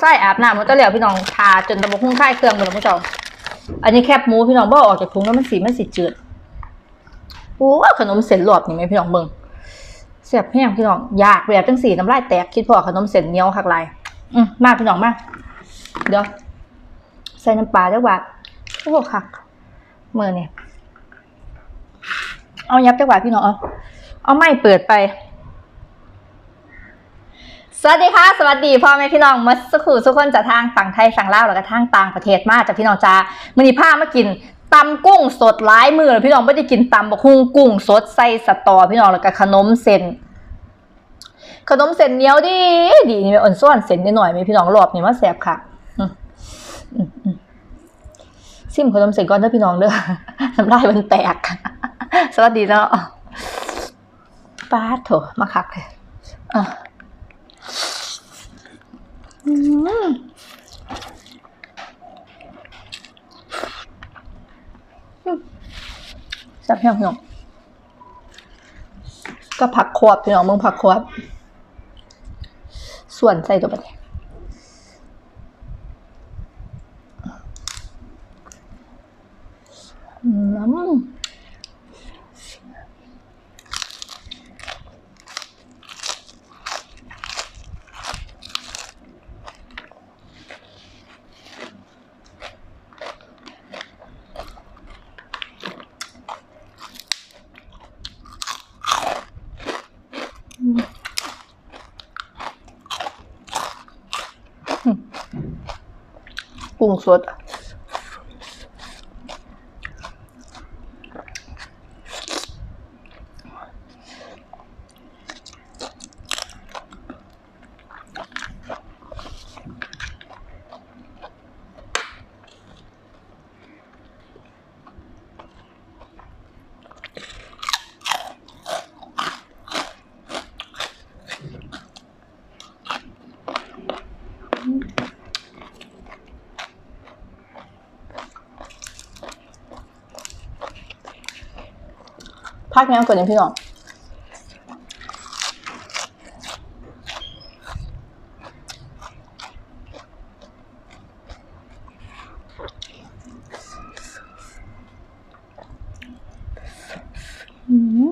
ไส้อาบน้ำมันจะเหลียวพี่น้องทาจนตะบกหุ้งไข่เครื่องหมดแล้วผู้ชมอันนี้แคบหมูพี่น้องบ่ออกจากถุงแล้วมันสีมันสีจืดโอ้ขนมเส้นหลอดนี่ไหมพี่น้องเบิ่งเสียบแห้งพี่น้องอยากแบบจังสีน้ำลายแตกคิดพอขนมเส้นเหนียวคักลายอืมมาพี่น้องมาเดี๋ยวใส่น้ำปลาจักบาทโอ้คักมือเนี่ยเอายับจักบาทพี่น้องเอาเอาไม่เปิดไป สวัสดีค่ะ สวัสดีพ่อแม่พี่น้องมาสักครู่ทุกคนจากทางฝั่งไทยฝั่งลาวแล้วก็ทางต่างประเทศมาจากพี่น้องจ้ามือนี้พามากินตำกุ้งสดหลายมือเลยพี่น้องไม่ได้กินตำบักฮุ่งกุ้งสดใส่สตอพี่น้องแล้วก็ขนมเส้นขนมเส้นเหนียวดีดีนี่อ่อนซ้อนเส้นนิดหน่อยไหมพี่น้องรอบนี้มาแสบค่ะอืมอืมอืมซิมขนมเส้นก่อนเด้อพี่น้องเด้อน้ำลายมันแตก สวัสดีเนาะป้าโถมาคักเลยอะ อืมแซ่บแห้งพี่น้องก็ผักควบพี่น้องมึงผักควบ ส่วนใส่ตัวไปเลยอืม กุ้งส ดพักนี้ก่อนเนี่ยพี่น้องอืม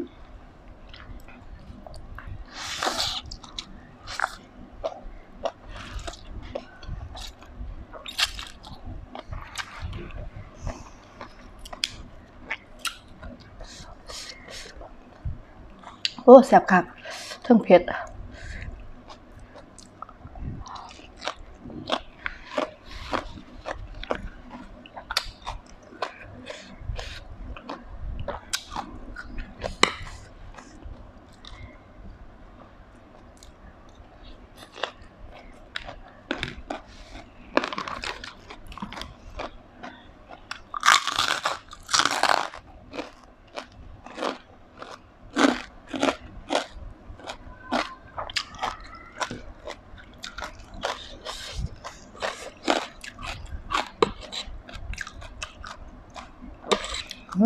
โอ้แสบคักเทิงเผ็ด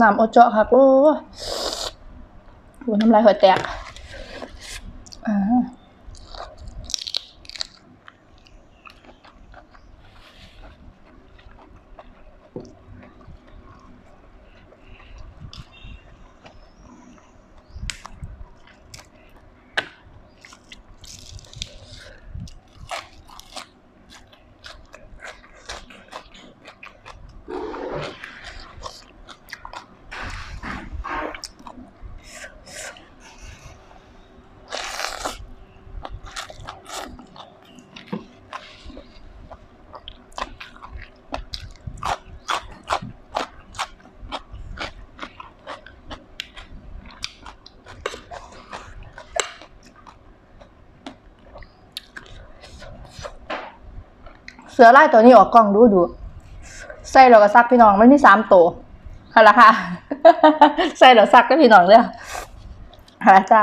น้ำโอเจาะค่ะโอ้โหน้ำลายหัวแตกอ่าเสือไล่ตัวนี้ออกกล้องดูดูใส่เราก็ซักพี่น้องมันมีสามตัวอาละค่ะ ใส่เราซักก็พี่น้องเลยเอาละจ้า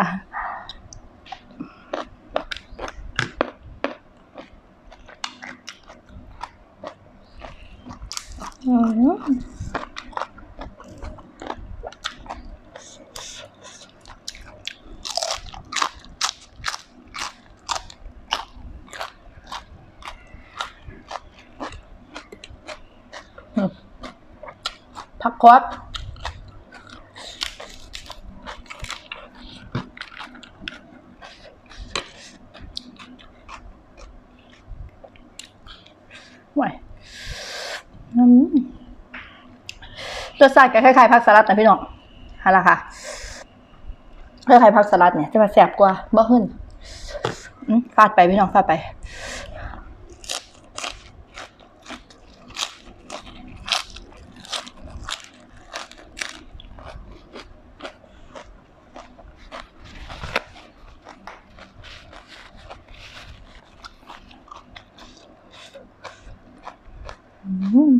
อืม ผัก คอสห่วยอืมรสชาติก็คล้ายๆผักสลัดนะพี่น้องฮะล่ะค่ะคล้ายๆผักสลัดเนี่ยจะมาแสบกว่าบ่ขึ้นฟาดไปพี่น้องฟาดไป อืม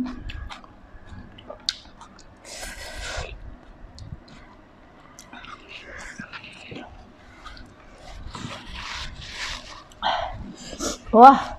โ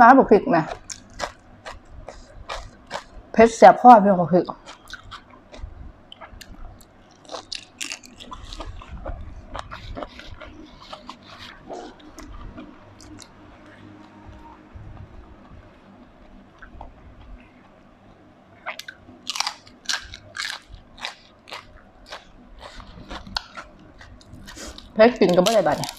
มาบุกพริกนะเพชรเสียบข้อพี่น้องบุกพริกเพชรกินก็ไม่ได้บัดเ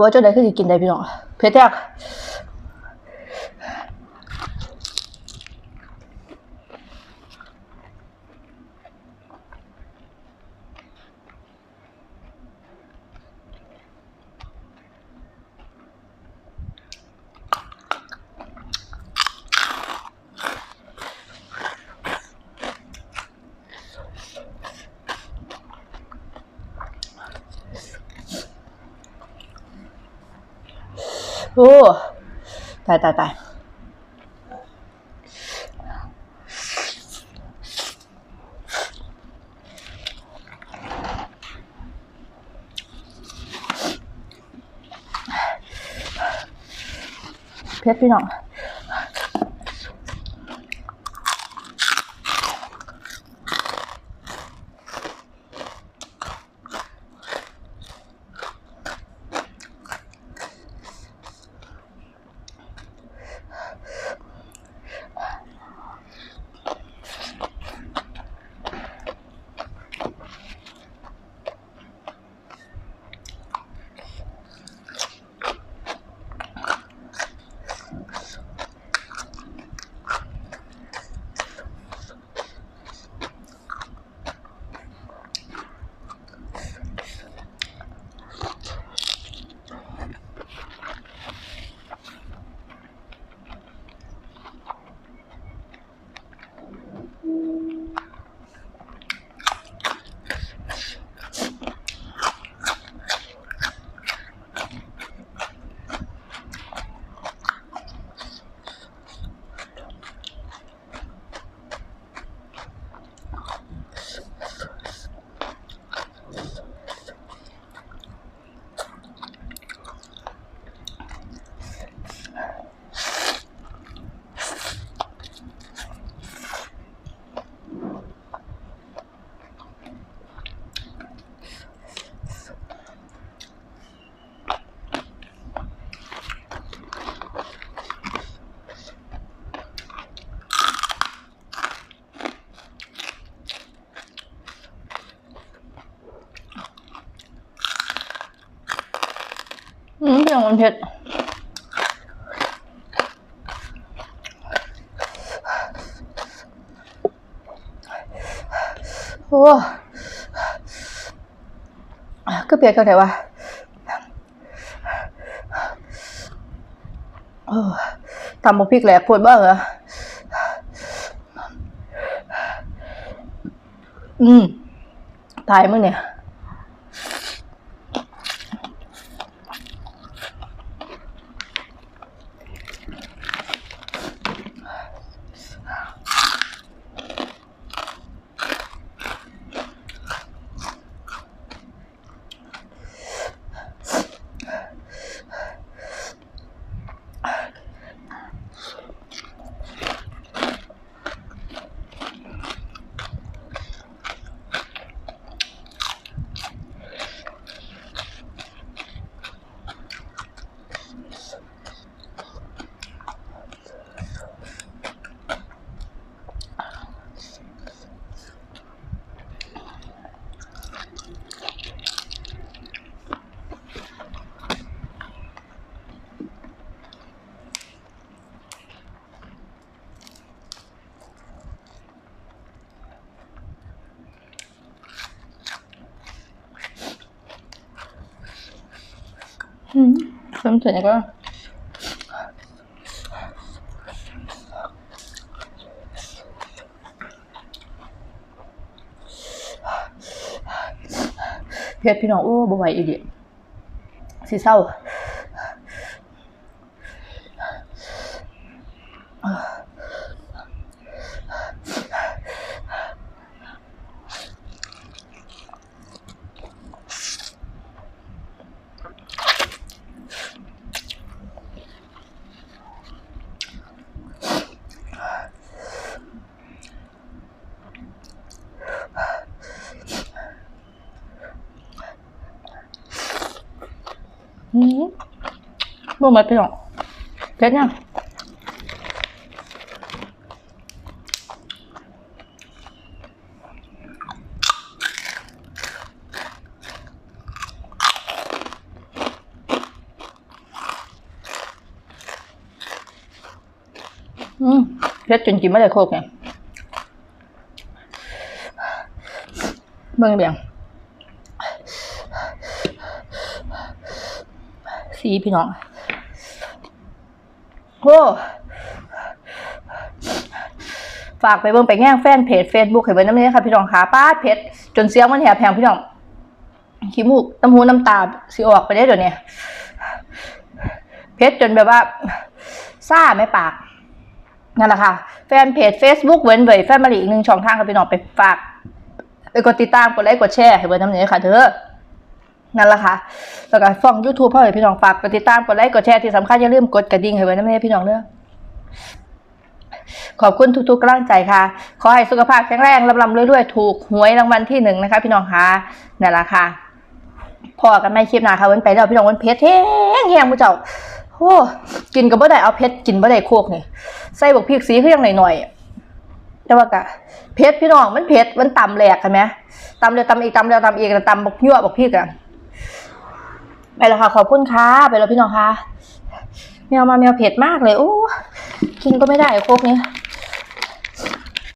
ว่าจะได้คือกินได้พี่น้องเพชรแทก โอ้ตายตายตายเพชรพี่น้อง โี่ยมันเผ็ดโอ้ก็เปียกกันไหนวะเออตำบกพริกแหลกปวดบ้างเหรอ อืม ตายมั้งเนี่ย อื มเพิ่มเสร็จแล้วก็เพชรพี่น้องโอ้บ่ไหวอีกดิสิเศร้า อืมบ่หมดพี่น้องเพชรยังอืมเพชรจนกินไม่ได้โคกไงเบิ่งเบียง สีพี่น้องโอ้ฝากไปเบิ่งไปแง่งแฟนเพจ Facebook ให้เบิ่งน้ำนี้ค่ะพี่น้องขาป้าดเพชรจนเสียงมันแหบแพงพี่น้องขี้มูกน้ำหูน้ำตาสิออกไปได้เดี๋ยวนี้เพชรจนแบบว่าซ่าไม่ปากนั่นแหละค่ะ แฟนเพจ Facebook เว้นเว่ยแฟนมาลีอีกหนึ่งช่องทางค่ะพี่น้องไปฝากไปกดติดตามกดไลค์กดแชร์ให้เบิ่งน้ำนี้ค่ะเธอ นั่นแหละค่ะ แล้วก็ช่อง YouTube พ่อให้พี่น้องฝากกดติดตามกดไลค์กดแชร์ที่สำคัญอย่าลืมกดกระดิ่งให้ไว้นะแม่พี่น้องเด้อขอบคุณทุกๆกำลังใจค่ะ ขอให้สุขภาพแข็งแรงลำๆรวยๆ ถูกหวยรางวัลที่หนึ่งนะคะ พี่น้องค่ะนั่นแหละค่ะพอกันไม่คลิปหนาค่ะวันไปแล้วพี่น้องวันเพชรแห้งแห้งมุเจ้าโอ้กินกับบ่ได้เอาเพชรกินบ่ได้โคกนี่ใส่บกพริกสีเพียงหน่อยๆแต่ว่ากะเพชรพี่น้องมันเพชรมันต่ำแหลกเห็นไหมตำเลยตำอีกตำแล้วตำอีกแล้วตำบกยั่วบกพริกอะ ไปแล้วค่ะ ขอบคุณค่ะ ไปแล้วพี่น้องค่ะแมวมาแมวเผ็ดมากเลยโอ้กินก็ไม่ได้โคกนี้